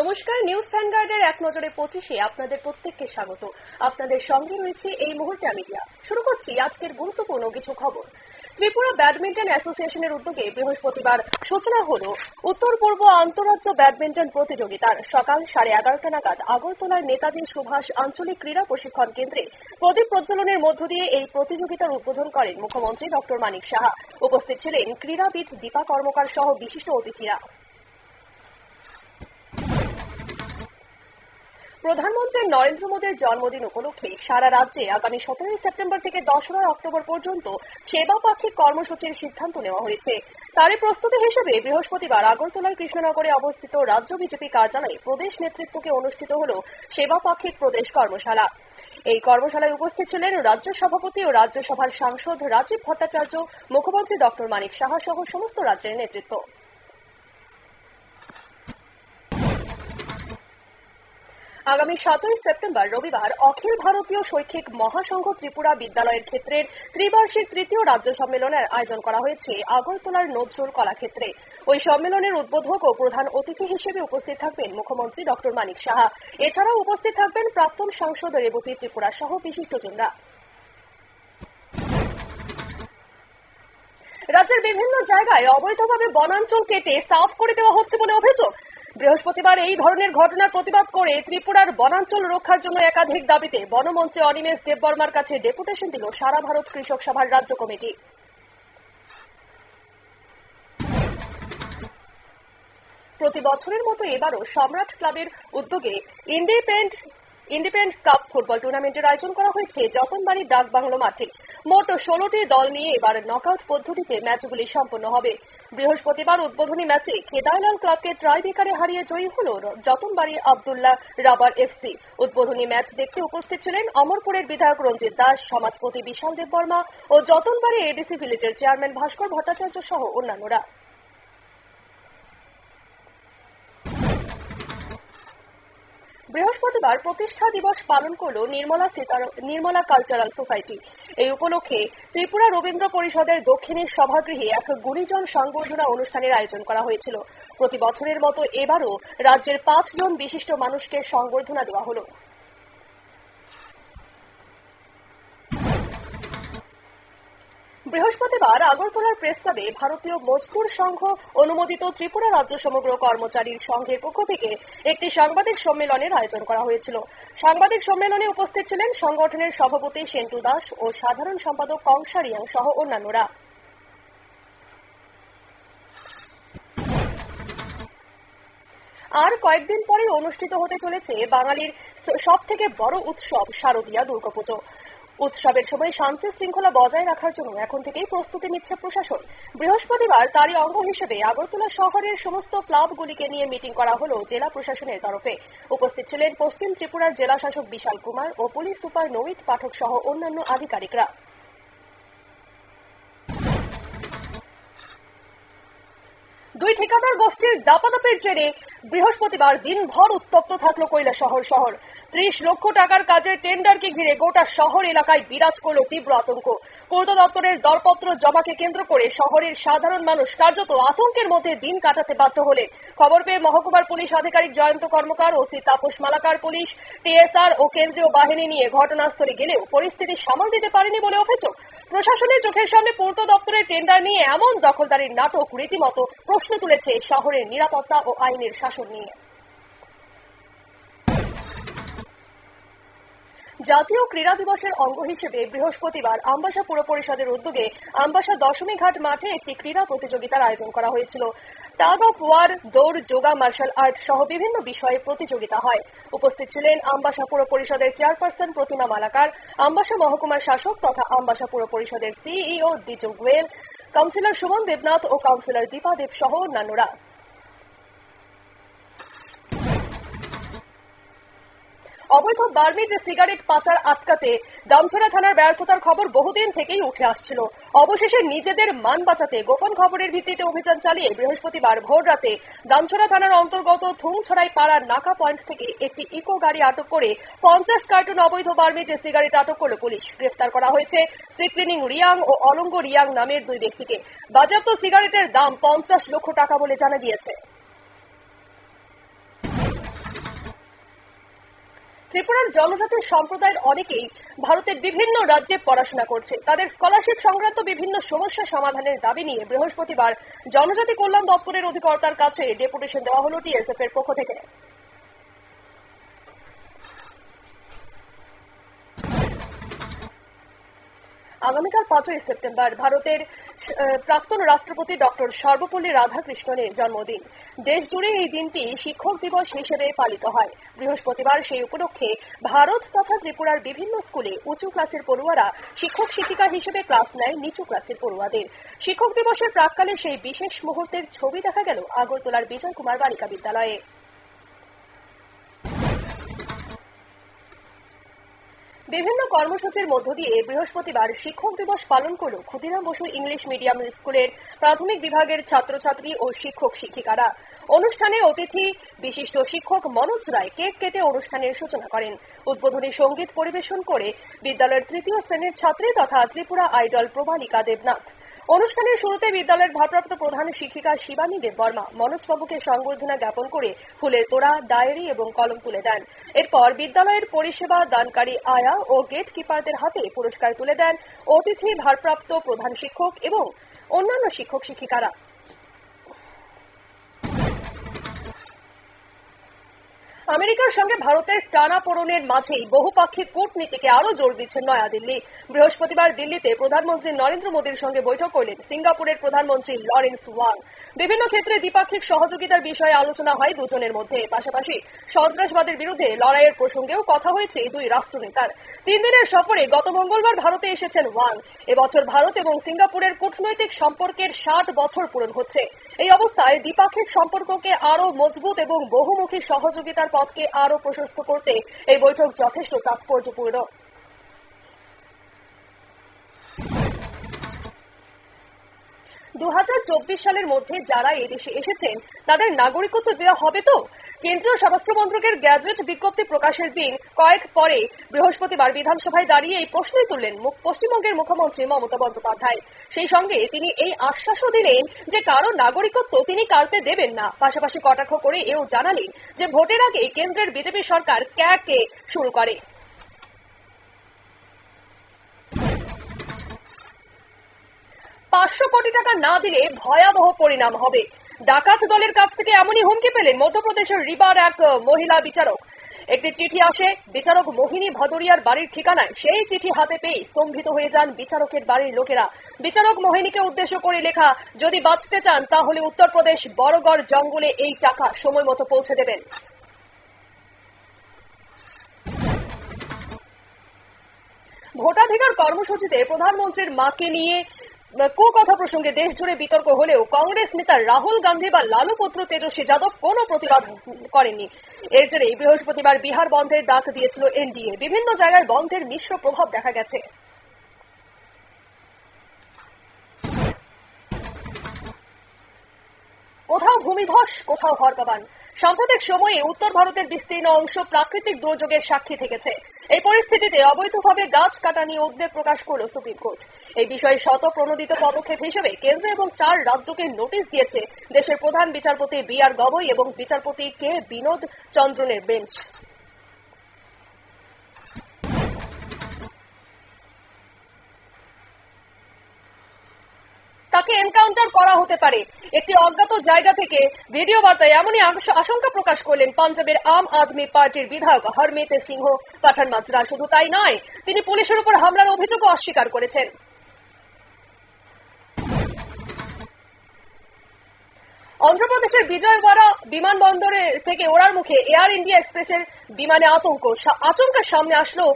নমস্কার, নিউজ ভ্যানগার্ডের এক নজরে পঁচিশে আপনাদের প্রত্যেককে স্বাগত। আপনাদের সঙ্গে রয়েছে এই মুহূর্তে আমি দিয়া। শুরু করছি আজকের গুরুত্বপূর্ণ কিছু খবর। ত্রিপুরা ব্যাডমিন্টন অ্যাসোসিয়েশনের উদ্যোগে বৃহস্পতিবার সূচনা হল। উত্তর পূর্ব আন্তরাজ্য ব্যাডমিন্টন প্রতিযোগিতার সকাল সাড়ে এগারোটা নাগাদ আগরতলার নেতাজি সুভাষ আঞ্চলিক ক্রীড়া প্রশিক্ষণ কেন্দ্রে প্রদীপ প্রজ্বলনের মধ্য দিয়ে এই প্রতিযোগিতার উদ্বোধন করেন মুখ্যমন্ত্রী ডক্টর মানিক সাহা। উপস্থিত ছিলেন ক্রীড়াবিদ, দীপা কর্মকার সহ বিশিষ্ট অতিথিরা। প্রধানমন্ত্রী নরেন্দ্র মোদীর জন্মদিন উপলক্ষে সারা রাজ্যে আগামী সতেরোই সেপ্টেম্বর থেকে দশরা অক্টোবর পর্যন্ত সেবা পাক্ষিক কর্মসূচির সিদ্ধান্ত নেওয়া হয়েছে। তারই প্রস্তুতি হিসেবে বৃহস্পতিবার আগরতলার কৃষ্ণনগরে অবস্থিত রাজ্য বিজেপি কার্যালয়ে প্রদেশ নেতৃত্বকে অনুষ্ঠিত হল সেবা পাক্ষিক প্রদেশ কর্মশালা। এই কর্মশালায় উপস্থিত ছিলেন রাজ্য সভাপতি ও রাজ্যসভার সাংসদ রাজীব ভট্টাচার্য মুখ্যমন্ত্রী ডক্টর মানিক সাহা সহ সমস্ত রাজ্যের নেতৃত্ব। আগামী সাতই সেপ্টেম্বর রবিবার অখিল ভারতীয় শৈক্ষিক মহাসংঘ ত্রিপুরা বিদ্যালয়ের ক্ষেত্রের ত্রিবার্ষিক তৃতীয় রাজ্য সম্মেলনের আয়োজন করা হয়েছে আগরতলার নজরুল কলাক্ষেত্রে। ওই সম্মেলনের উদ্বোধক ও প্রধান অতিথি হিসেবে উপস্থিত থাকবেন মুখ্যমন্ত্রী ডক্টর মানিক সাহা। এছাড়াও উপস্থিত থাকবেন প্রাক্তন সাংসদ রেবতী ত্রিপুরা সহ বিশিষ্টজনরা। রাজ্যের বিভিন্ন জায়গায় অবৈধভাবে বনাঞ্চল কেটে সাফ করে দেওয়া হচ্ছে বলে অভিযোগ। বৃহস্পতিবার এই ধরনের ঘটনার প্রতিবাদ করে ত্রিপুরার বনাঞ্চল রক্ষার জন্য একাধিক দাবিতে বনমন্ত্রী অনিমেষ দেববর্মার কাছে ডেপুটেশন দিল সারা ভারত কৃষক সভার রাজ্য কমিটি। প্রতি বছরের মতো এবারও সম্রাট ক্লাবের উদ্যোগে ইন্ডিপেন্ড ইন্ডিপেন্ডেন্স কাপ ফুটবল টুর্নামেন্টের আয়োজন করা হয়েছে। যতনবাড়ি ডাক বাংলো মাঠে মোট ষোলোটি দল নিয়ে এবার নকআউট পদ্ধতিতে ম্যাচগুলি সম্পন্ন হবে। বৃহস্পতিবার উদ্বোধনী ম্যাচে কেদারলাল ক্লাবকে ট্রাই বেকারে হারিয়ে জয়ী হল যতনবাড়ি আবদুল্লাহ রাবার এফসি। উদ্বোধনী ম্যাচ দেখতে উপস্থিত ছিলেন অমরপুরের বিধায়ক রঞ্জিত দাস, সমাজপতি বিশাল দেব বর্মা ও যতনবাড়ি এডিসি ভিলেজের চেয়ারম্যান ভাস্কর ভট্টাচার্য সহ অন্যান্যরা। বৃহস্পতিবার প্রতিষ্ঠা দিবস পালন করল নির্মলা নির্মলা কালচারাল সোসাইটি। এই উপলক্ষে ত্রিপুরা রবীন্দ্র পরিষদের দক্ষিণের সভাগৃহে এক গুণীজন সংবর্ধনা অনুষ্ঠানের আয়োজন করা হয়েছিল। প্রতি বছরের মতো এবারও রাজ্যের পাঁচজন বিশিষ্ট মানুষকে সংবর্ধনা দেওয়া হলো। বৃহস্পতিবার আগরতলার প্রেস ভারতীয় মজদুর সংঘ অনুমোদিত ত্রিপুরা রাজ্য সমগ্র কর্মচারীর সংঘের পক্ষ থেকে একটি সাংবাদিক সম্মেলনের আয়োজন করা হয়েছিল। সাংবাদিক সম্মেলনে উপস্থিত ছিলেন সংগঠনের সভাপতি সেন্টু দাস ও সাধারণ সম্পাদক কংসা রিয়াং সহ অন্যান্যরা। আর কয়েকদিন পরে অনুষ্ঠিত হতে চলেছে বাঙালির সব থেকে বড় উৎসব শারদীয়া দুর্গাপুজো। উৎসবের সময় শান্তি শৃঙ্খলা বজায় রাখার জন্য এখন থেকেই প্রস্তুতি নিচ্ছে প্রশাসন। বৃহস্পতিবার তারই অঙ্গ হিসেবে আগরতলা শহরের সমস্ত ক্লাবগুলিকে নিয়ে মিটিং করা হল জেলা প্রশাসনের তরফে। উপস্থিত ছিলেন পশ্চিম ত্রিপুরার জেলা শাসক বিশাল কুমার ও পুলিশ সুপার নমিত পাঠক সহ অন্যান্য আধিকারিকরা। দুই ঠিকাদার গোষ্ঠীর দাপাদাপের জেরে বৃহস্পতিবার দিনভর উত্তপ্ত থাকল কৈলা শহর শহর। ত্রিশ লক্ষ টাকার কাজের টেন্ডারকে ঘিরে গোটা শহর এলাকায় বিরাজ করল তীব্র আতঙ্ক। পূর্ত দপ্তরের দরপত্র জমাকে কেন্দ্র করে শহরের সাধারণ মানুষ কার্যত আতঙ্কের মধ্যে দিন কাটাতে বাধ্য হলেন খবর পেয়ে মহকুমার পুলিশ আধিকারিক Jayanta Karmakar, OC Tapas Malakar police, TSR ও কেন্দ্রীয় বাহিনী নিয়ে ঘটনাস্থলে গেলেও পরিস্থিতি সামাল দিতে পারেনি বলে অভিযোগ। প্রশাসনের চোখের সামনে পূর্ত দপ্তরের টেন্ডার নিয়ে এমন দখলদারির নাটক রীতিমতো প্রশ্ন তুলেছে শহরের নিরাপত্তা ও আইনের শাসন নিয়ে। জাতীয় ক্রীড়া দিবসের অঙ্গ হিসেবে বৃহস্পতিবার আমবাসা পুর পরিষদের উদ্যোগে আমবাসা দশমী ঘাট মাঠে একটি ক্রীড়া প্রতিযোগিতার আয়োজন করা হয়েছিল। টাগ অফ ওয়ার, দৌড়, যোগা, মার্শাল আর্ট সহ বিভিন্ন বিষয়ে প্রতিযোগিতা হয়। উপস্থিত ছিলেন আমবাসা পুর পরিষদের চেয়ারপারসন প্রতিমা মালাকার, আমবাসা মহকুমার শাসক তথা আমবাসা পুর পরিষদের সিইও দ্বিজু গোয়েল কাউন্সিলর সুমন দেবনাথ ও কাউন্সিলর দীপা দেব সহ অন্যান্যরা। অবৈধ বার্মিজ সিগারেট পাচার আটকাতে দামছড়া থানার ব্যর্থতার খবর বহুদিন থেকেই উঠে আসছিল। অবশেষে নিজেদের মান বাঁচাতে গোপন খবরের ভিত্তিতে অভিযান চালিয়ে বৃহস্পতিবার ভোর রাতে দামছড়া থানার অন্তর্গত থুংছড়াই পাড়ার নাকা পয়েন্ট থেকে একটি ইকো গাড়ি আটক করে পঞ্চাশ কার্টুন অবৈধ বার্মিজ সিগারেট আটক করল পুলিশ। গ্রেফতার করা হয়েছে সিক্লিনিং রিয়াং ও অলঙ্গ রিয়াং নামের দুই ব্যক্তিকে। বাজেয়াপ্ত সিগারেটের দাম পঞ্চাশ লক্ষ টাকা বলে জানা গিয়েছে। ত্রিপুরার জনজাতি সম্প্রদায়ের অনেকেই ভারতের বিভিন্ন রাজ্যে পড়াশোনা করছে। তাদের স্কলারশিপ সংক্রান্ত বিভিন্ন সমস্যা সমাধানের দাবি নিয়ে বৃহস্পতিবার জনজাতি কল্যাণ দপ্তরের অধিকর্তার কাছে ডেপুটেশন দেওয়া হল টিএসএফ এর পক্ষ থেকে। আগামীকাল পাঁচই সেপ্টেম্বর ভারতের প্রাক্তন রাষ্ট্রপতি ডক্টর সর্বপল্লী রাধাকৃষ্ণনের জন্মদিন। দেশ জুড়ে এই দিনটি শিক্ষক দিবস হিসেবে পালিত হয়। বৃহস্পতিবার সেই উপলক্ষে ভারত তথা ত্রিপুরার বিভিন্ন স্কুলে উঁচু ক্লাসের পড়ুয়ারা শিক্ষক শিক্ষিকা হিসেবে ক্লাস নেয় নিচু ক্লাসের পড়ুয়াদের। শিক্ষক দিবসের প্রাককালে সেই বিশেষ মুহূর্তের ছবি দেখা গেল আগরতলার বিজয় কুমার বালিকা বিদ্যালয়ে। বিভিন্ন কর্মসূচির মধ্য দিয়ে বৃহস্পতিবার শিক্ষক দিবস পালন করল ক্ষুদিরাম বসু ইংলিশ মিডিয়াম স্কুলের প্রাথমিক বিভাগের ছাত্রছাত্রী ও শিক্ষক শিক্ষিকারা। অনুষ্ঠানে অতিথি বিশিষ্ট শিক্ষক মনোজ রায় কেক কেটে অনুষ্ঠানের সূচনা করেন। উদ্বোধনী সংগীত পরিবেশন করে বিদ্যালয়ের তৃতীয় শ্রেণির ছাত্রী তথা ত্রিপুরা আইডল প্রবালিকা দেবনাথ। অনুষ্ঠানের শুরুতে বিদ্যালয়ের ভারপ্রাপ্ত প্রধান শিক্ষিকা শিবানী দেব বর্মা মনোজবাবুকে সংবর্ধনা জ্ঞাপন করে ফুলের তোড়া, ডায়েরি এবং কলম তুলে দেন। এরপর বিদ্যালয়ের পরিষেবা দানকারী আয়া ও গেট কিপারদের হাতে পুরস্কার তুলে দেন অতিথি ভারপ্রাপ্ত প্রধান শিক্ষক এবং অন্যান্য শিক্ষক শিক্ষিকারা আমেরিকার সঙ্গে ভারতের টানাপোড়েনের মাঝেই বহুপাক্ষিক কূটনীতিকে আরও জোর দিচ্ছে নয়াদিল্লি। বৃহস্পতিবার দিল্লিতে প্রধানমন্ত্রী নরেন্দ্র মোদীর সঙ্গে বৈঠক করলেন সিঙ্গাপুরের প্রধানমন্ত্রী লরেন্স ওয়াং। বিভিন্ন ক্ষেত্রে দ্বিপাক্ষিক সহযোগিতার বিষয়ে আলোচনা হয় দুজনের মধ্যে। পাশাপাশি সন্ত্রাসবাদের বিরুদ্ধে লড়াইয়ের প্রসঙ্গেও কথা হয়েছে দুই রাষ্ট্রনেতার। তিন দিনের সফরে গত মঙ্গলবার ভারতে এসেছেন ওয়াং। এবছর ভারত এবং সিঙ্গাপুরের কূটনৈতিক সম্পর্কের ষাট বছর পূরণ হচ্ছে। এই অবস্থায় দ্বিপাক্ষিক সম্পর্ককে আরও মজবুত এবং বহুমুখী সহযোগিতার পথকে আরও প্রশস্ত করতে এই বৈঠক যথেষ্ট তাৎপর্যপূর্ণ। দু হাজার চব্বিশ সালের মধ্যে যারা এদেশে এসেছেন, তাদের নাগরিকত্ব দেওয়া হবে তো? কেন্দ্রীয় স্বরাষ্ট্র মন্ত্রকের গ্যাজেট বিজ্ঞপ্তি প্রকাশের দিন কয়েক পরে বৃহস্পতিবার বিধানসভায় দাঁড়িয়ে এই প্রশ্নই তুললেন পশ্চিমবঙ্গের মুখ্যমন্ত্রী মমতা বন্দ্যোপাধ্যায়। সেই সঙ্গে তিনি এই আশ্বাসও দিলেন যে কারও নাগরিকত্ব তিনি কাড়তে দেবেন না। পাশাপাশি কটাক্ষ করে এও জানালেন যে ভোটের আগে কেন্দ্রের বিজেপি সরকার ক্যাকে শুরু করে। পাঁচশো কোটি টাকা না দিলে ভয়াবহ পরিণাম হবে। ডাকাত দলের কাছ থেকে এমনই হুমকি পেলেন মধ্যপ্রদেশের রিবার এক মহিলা বিচারক। একটি চিঠি আসে, বিচারক মোহিনী ভদরিয়ার বাড়ির ঠিকানায়। সেই চিঠি হাতে পেয়ে স্তম্ভিত হয়ে যান বিচারকের বাড়ির লোকেরা। বিচারক মোহিনীকে উদ্দেশ্য করে লেখা, যদি বাঁচতে চান, তাহলে উত্তরপ্রদেশ বড়গড় জঙ্গলে এই টাকা সময় মতো পৌঁছে দেবেন। ভোটাধিকার কর্মসূচিতে প্রধানমন্ত্রীর মাকে নিয়ে কু কথা প্রসঙ্গে দেশ জুড়ে বিতর্ক হলেও কংগ্রেস নেতা রাহুল গান্ধী বা লালু পুত্র তেজস্বী যাদব কোন প্রতিবাদ করেননি। এর জেরে বৃহস্পতিবার বিহার বন্ধের ডাক দিয়েছিল এনডিএ। বিভিন্ন জায়গায় বন্ধের মিশ্র প্রভাব দেখা গেছে। কোথাও ভূমিধস, কোথাও হরপাবান সাম্প্রতিক সময়ে উত্তর ভারতের বিস্তীর্ণ অংশ প্রাকৃতিক দুর্যোগের সাক্ষী থেকেছে। এই পরিস্থিতিতে অবৈধভাবে গাছ কাটা নিয়ে উদ্বেগ প্রকাশ করল সুপ্রিম কোর্ট। এই বিষয়ে শত প্রণোদিত পদক্ষেপ হিসেবে কেন্দ্র এবং চার রাজ্যকে নোটিশ দিয়েছে দেশের প্রধান বিচারপতি বি আর গগৈ এবং বিচারপতি কে বিনোদ চন্দ্রনের বেঞ্চ। তাকে এনকাউন্টার করা হতে পারে। একটি অজ্ঞাত জায়গা থেকে ভিডিও বার্তায় এমনই আশঙ্কা প্রকাশ করলেন পাঞ্জাবের আম আদমি পার্টির বিধায়ক হরমিত সিংহ। পাঠান মাত্রা শুধু তাই নয়, তিনি পুলিশের উপর হামলার অভিযোগও অস্বীকার করেছেন। অন্ধ্রপ্রদেশের বিজয়ওয়াড়া বিমানবন্দরে থেকে ওড়ার মুখে এয়ার ইন্ডিয়া এক্সপ্রেসের বিমানে আতঙ্ক। আচমকা সামনে আসলো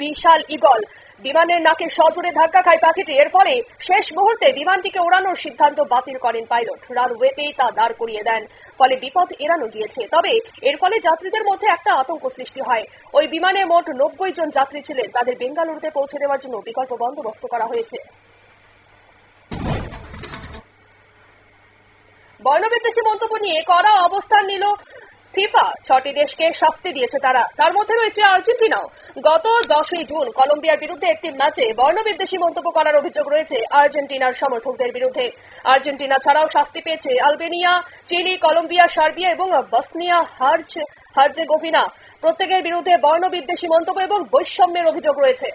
বিশাল ইগল বিমানের নাকে সজোরে ধাক্কা খায় পাখিটি। এর ফলে শেষ মুহূর্তে বিমানটিকে ওড়ানোর সিদ্ধান্ত বাতিল করেন পাইলট। রানওয়েতেই তা দাঁড় করিয়ে দেন। ফলে বিপদ এড়ানো গিয়েছে। তবে এর ফলে যাত্রীদের মধ্যে একটা আতঙ্ক সৃষ্টি হয়। ওই বিমানে মোট নব্বই জন যাত্রী ছিলেন। তাদের বেঙ্গালুরুতে পৌঁছে দেওয়ার জন্য বিকল্প বন্দোবস্ত করা হয়েছে। বর্ণবিদ্বেষী মন্তব্য নিয়ে কড়া অবস্থান নিল ফিফা ছটি দেশকে শাস্তি দিয়েছে তারা। তার মধ্যে রয়েছে আর্জেন্টিনাও। গত দশই জুন কলম্বিয়ার বিরুদ্ধে একটি ম্যাচে বর্ণবিদ্বেষী মন্তব্য করার অভিযোগ রয়েছে আর্জেন্টিনার সমর্থকদের বিরুদ্ধে। আর্জেন্টিনা ছাড়াও শাস্তি পেয়েছে আলবেনিয়া, চিলি, কলম্বিয়া, সার্বিয়া এবং বসনিয়া হার্জ, হার্জেগোভিনা। প্রত্যেকের বিরুদ্ধে বর্ণবিদ্বেষী মন্তব্য এবং বৈষম্যের অভিযোগ রয়েছে।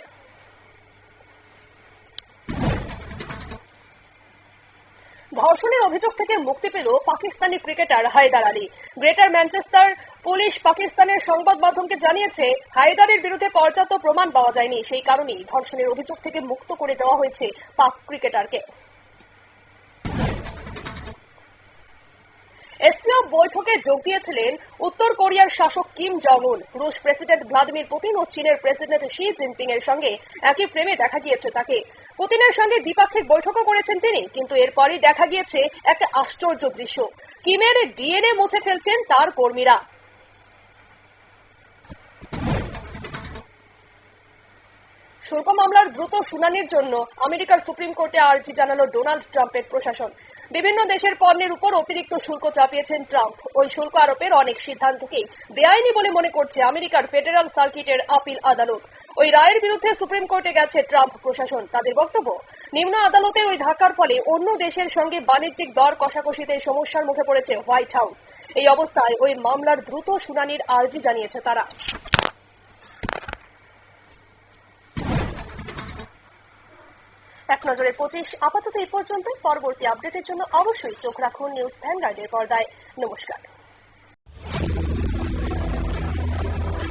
ধর্ষণের অভিযোগ থেকে মুক্তি পেল Pakistani cricketer Haider Ali. Greater Manchester police পাকিস্তানের সংবাদ মাধ্যমকে জানিয়েছে হায়দারের বিরুদ্ধে পর্যাপ্ত প্রমাণ পাওয়া যায়নি। সেই কারণেই ধর্ষণের অভিযোগ থেকে মুক্ত করে দেওয়া হয়েছে পাক ক্রিকেটারকে। এসসিও বৈঠকে যোগ দিয়েছিলেন উত্তর কোরিয়ার শাসক কিম জং উন রুশ প্রেসিডেন্ট ভ্লাদিমির পুতিন ও চীনের প্রেসিডেন্ট শি জিনপিং এর সঙ্গে একই ফ্রেমে দেখা গিয়েছে তাকে। পুতিনের সঙ্গে দ্বিপাক্ষিক বৈঠকও করেছেন তিনি, কিন্তু এরপরই দেখা গিয়েছে একটা আশ্চর্য দৃশ্য। কিমের ডিএনএ মুছে ফেলছেন তার কর্মীরা। শুল্ক মামলার দ্রুত শুনানির জন্য আমেরিকার সুপ্রিম কোর্টে আর্জি জানালো ডোনাল্ড ট্রাম্পের প্রশাসন। বিভিন্ন দেশের পণ্যের উপর অতিরিক্ত শুল্ক চাপিয়েছেন ট্রাম্প। ওই শুল্ক আরোপের অনেক সিদ্ধান্তকে বেআইনি বলে মনে করছে আমেরিকার ফেডারেল সার্কিটের আপিল আদালত। ওই রায়ের বিরুদ্ধে সুপ্রিম কোর্টে গেছে ট্রাম্প প্রশাসন। তাদের বক্তব্য, নিম্ন আদালতের ওই ধাক্কার ফলে অন্য দেশের সঙ্গে বাণিজ্যিক দর কষাকষিতে সমস্যার মুখে পড়েছে হোয়াইট হাউস। এই অবস্থায় ওই মামলার দ্রুত শুনানির আর্জি জানিয়েছে তারা। এক নজরে পঁচিশ, আপাতত এই পর্যন্ত। পরবর্তী আপডেটের জন্য অবশ্যই চোখ রাখুন নিউজ ভ্যানগার্ডের পর্দায়। নমস্কার।